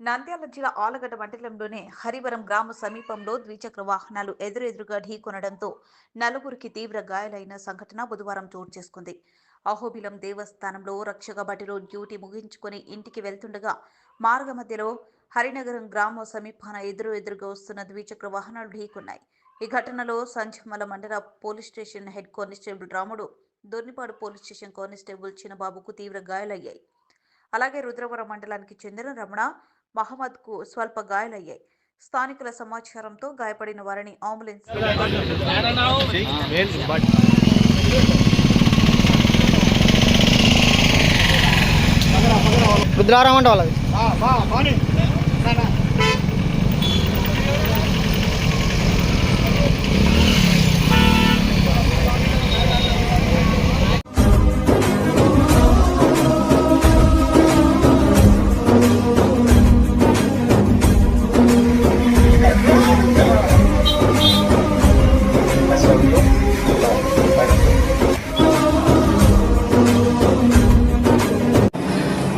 నంద్యాల జిల్లా ఆలగడ్డ మండలంలోనే హరివరం గ్రామ సమీపంలో ద్విచక్ర వాహనాలు ఎదురెదురుగా ఢీకొనడంతో నలుగురికి తీవ్ర గాయాలైన సంఘటన బుధవారం చోటు చేసుకుంది. అహోబిలం దేవస్థానంలో రక్షక బటిలో డ్యూటీ ముగించుకొని ఇంటికి వెళ్తుండగా మార్గ మధ్యలో హరినగరం గ్రామ సమీపాన ఎదురు ఎదురుగా వస్తున్న ద్విచక్ర వాహనాలు ఢీకొన్నాయి. ఈ ఘటనలో సంజమల మండల police station head constable Ramudu Dornipadu police station constable చిన్నబాబుకు తీవ్ర గాయాలయ్యాయి. అలాగే రుద్రవరం మండలానికి చెందిన రమణ మహమ్మద్కు స్వల్ప గాయాలయ్యాయి. స్థానికుల సమాచారంతో గాయపడిన వారిని అంబులెన్స్ రుద్రారం అంటే వాళ్ళది.